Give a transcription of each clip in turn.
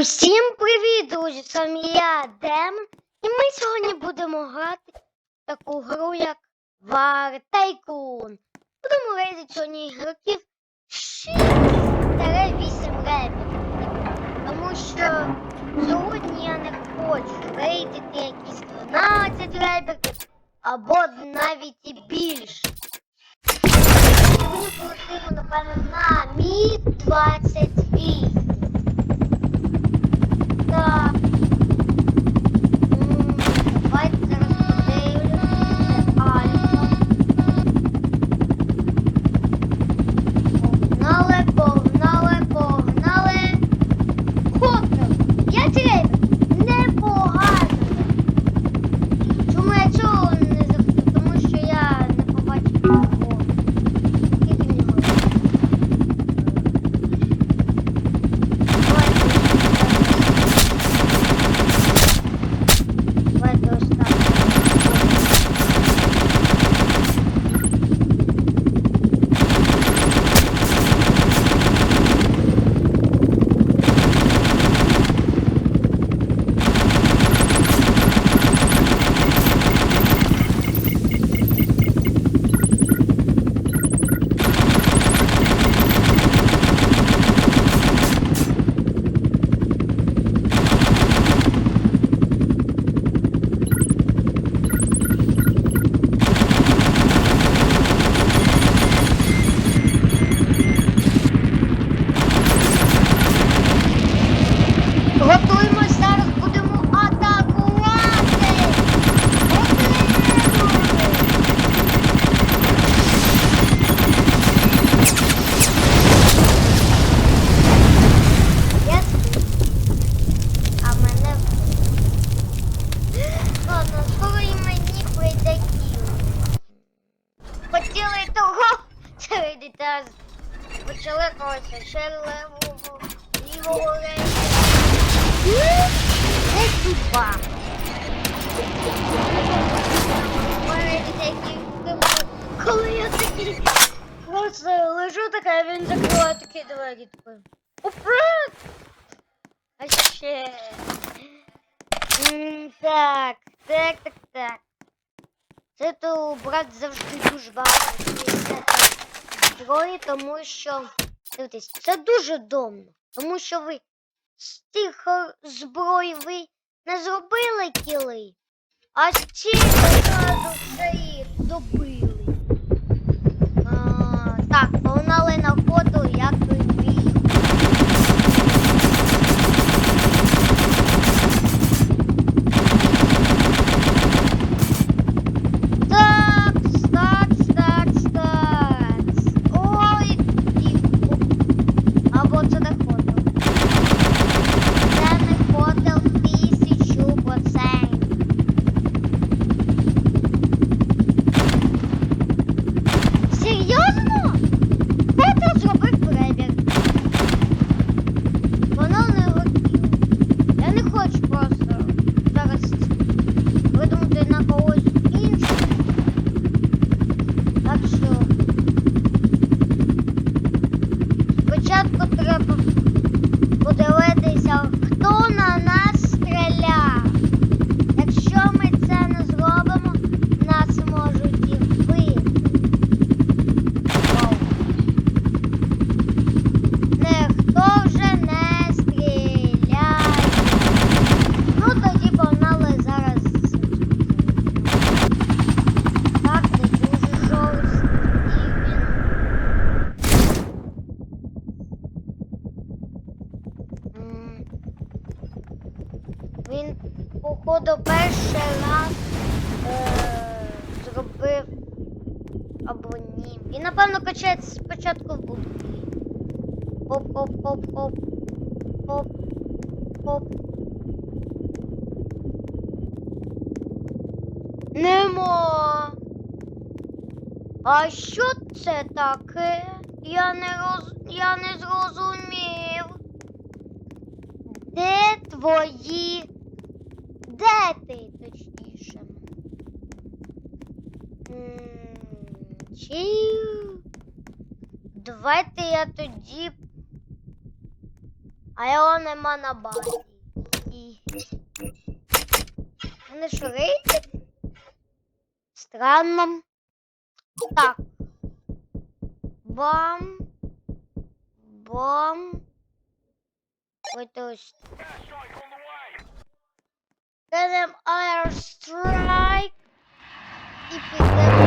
Усім привіт, друзі! З вами я Дем. І ми сьогодні будемо грати в таку гру, як War Tycoon. Будемо рейдити сьогодні ігроків 6-8 репів. Тому що сьогодні я не хочу рейдити якісь 12 репів або навіть і більше. Сьогодні полетимо, напевно, на Мі 28. Вийдете почали когось ще левого, лівого рейсу. Не судьба. Коли я такий просто лежу така, він закриває такі двері. такий, Уперед! А ще. Так, так, так, так. Це то брат завжди дуже багато зброї, тому що. Дивіться, це дуже домно. Тому що ви з тих зброї ви не зробили кіли, а з ці одразу вже їх добили. А, так, погнали на ходу, як ви вмієте. Так, так, так, так. Ой, тихо. Або це не ходив. Це не ходив тисячу процентів. Серйозно? Хто зробив перебіг? Воно не хотіло. Я не хочу просто зараз видумати на когось іншого. Так що спочатку треба подивитися, хто на нас стріляв. Якщо ми це не зробимо, нас можуть і вбити. Вау. Ніхто вже не стріляє. Ну тоді погнали зараз. Так, не дуже жорсткий він. М. Він, походу, перший раз е, зробив або ні. Він, напевно, качається спочатку в будки. Хоп, хоп. Хоп. Хоп. Нема. А що це таке? Я не роз... я не зрозумів. Де твої? Де ти, точніше? Чи Давайте я тоді. А його нема на базі. І... Вони що рейтинг? Странно. Так. Бам. Бам. Ось ось. Кинем Airstrike. І підемо.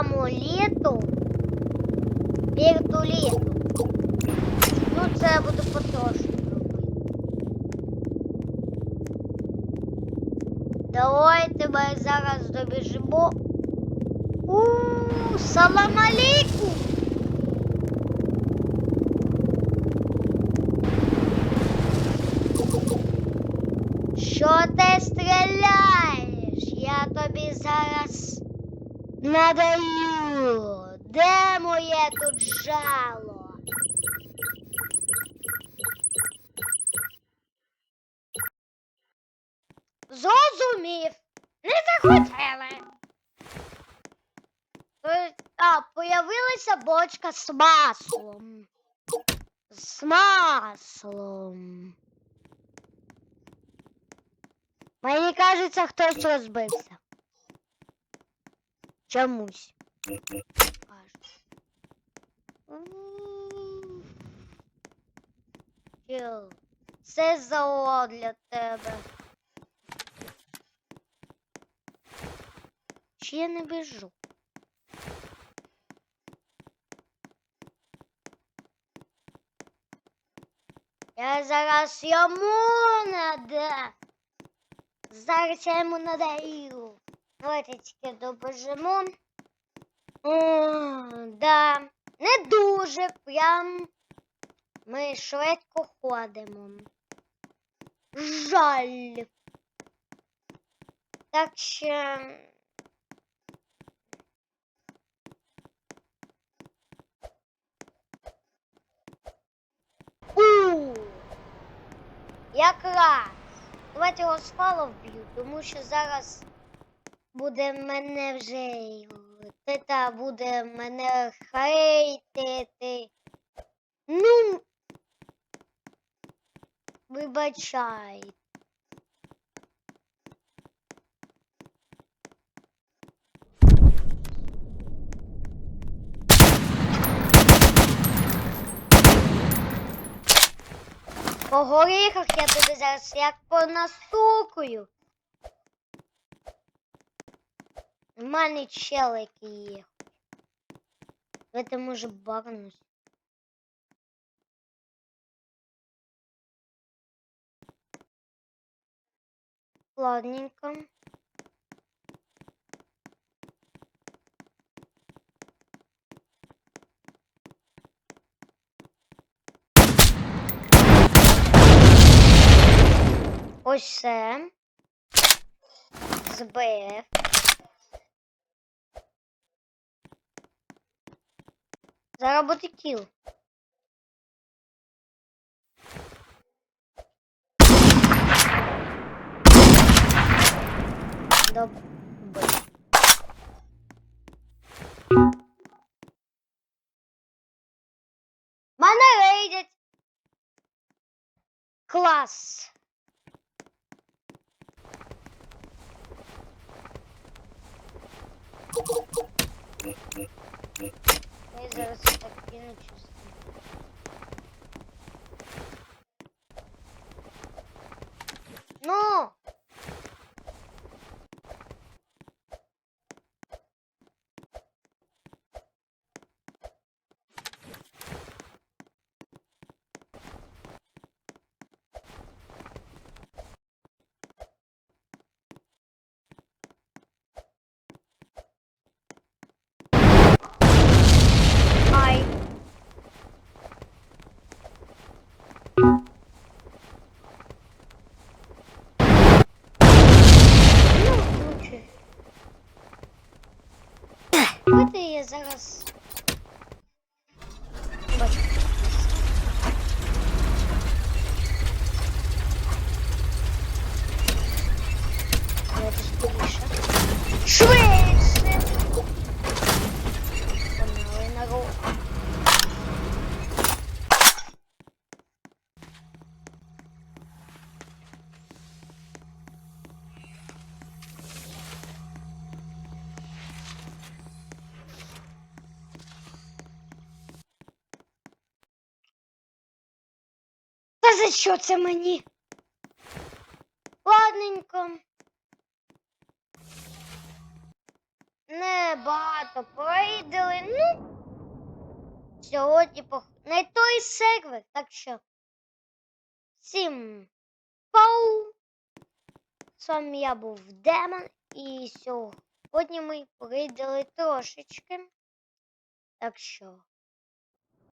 30 самолетов вертолету. Ну, це я буду потрошки робити. Давайте ми зараз добіжимо. У, салам алейкум! Що ти стріляєш? Я тобі зараз надаю. Де моє тут жало? Зрозумів. Не захотіли. Е, А, появилася бочка з маслом. З маслом. Мені кажеться, хтось розбився. Чомусь. М. Це зало для тебе. Чи я не біжу? Я зараз йому надам. Зараз я йому надаю. Тільки добежимо. О, да. Не дуже прям. Ми швидко ходимо. Жаль. Так що. У! Якраз. Давайте його спало вб'ю, тому що зараз буде мене вже. Тета буде мене хейтити. Ну. Вибачай. По горіхах я тобі зараз як понастукую. У мене чел, який є. Давайте може багнусь. Ладненько. Ось це. Збив. Зараз буде кіл. Добре. Мене рейдять. Клас. Я зараз Biraz yine açıyoruz. Що це мені? Ладненько. Не багато пройдели. Ну, сьогодні пох... не той сервер, так що всім пау. З вами я був Демон, і сьогодні ми пройдели трошечки. Так що